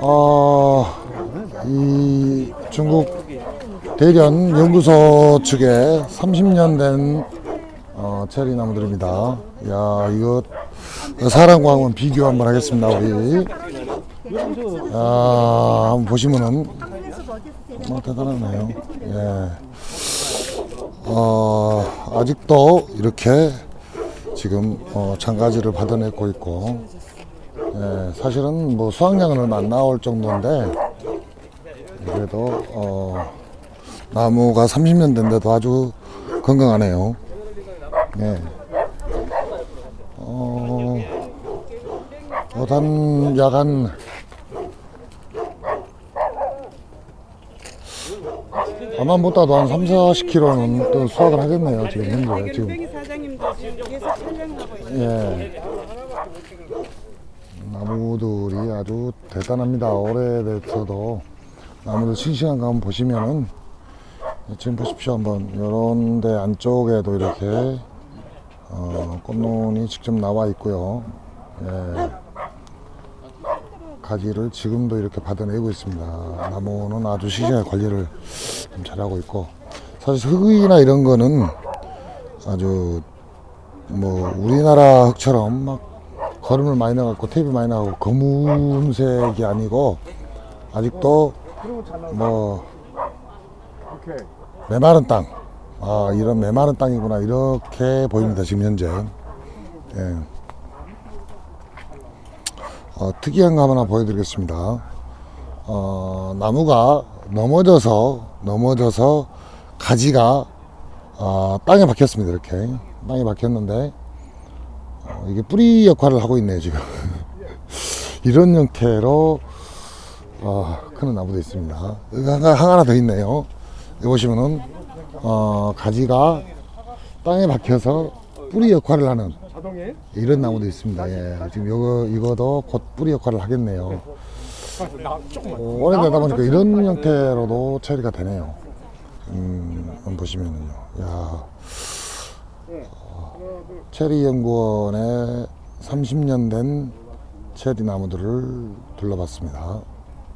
어, 이 중국 대련 연구소 측에 30년 된 어, 체리 나무들입니다. 야, 이거 사랑과는 비교 한번 하겠습니다. 우리. 아, 한번 보시면은 뭐 대단하네요. 예. 어, 아직도 이렇게 지금 어, 장가지를 받아내고 있고 예, 사실은 뭐 수확량은 얼마 안 나올 정도인데 그래도 어, 나무가 30년 된데도 아주 건강하네요. 예. 어, 한 약한 아마 못다도 한 3, 40kg는 또 수확을 하겠네요. 지금 현재 지금 있어요. 예. 나무들이 아주 대단합니다. 오래돼서도 나무들 싱싱한 거 한번 보시면은 지금 보십시오. 한번 요런 데 안쪽에도 이렇게 어, 꽃눈이 직접 나와 있고요. 예. 가지를 지금도 이렇게 받아내고 있습니다. 나무는 아주 시시하게 관리를 좀 잘하고 있고 사실 흙이나 이런 거는 아주 뭐 우리나라 흙처럼 막 거름을 많이 나갖고 테이프 많이 나고 검은색이 아니고 아직도 뭐 메마른 땅, 아 이런 메마른 땅이구나 이렇게 보입니다 지금 현재. 예. 어, 특이한 거 하나 보여드리겠습니다. 어, 나무가 넘어져서 넘어져서 가지가 어, 땅에 박혔습니다 이렇게 땅에 박혔는데 어, 이게 뿌리 역할을 하고 있네요 지금. 이런 형태로 어, 크는 나무도 있습니다. 하나, 하나 더 있네요. 여기 보시면은 어, 가지가 땅에 박혀서 뿌리 역할을 하는 이런 나무도 있습니다. 예, 지금 이거 이거도 곧 뿌리 역할을 하겠네요. 어, 오래 되다 보니까 이런 형태로도 처리가 되네요. 음, 보시면은요. 야 체리 연구원의 30년 된 체리 나무들을 둘러봤습니다.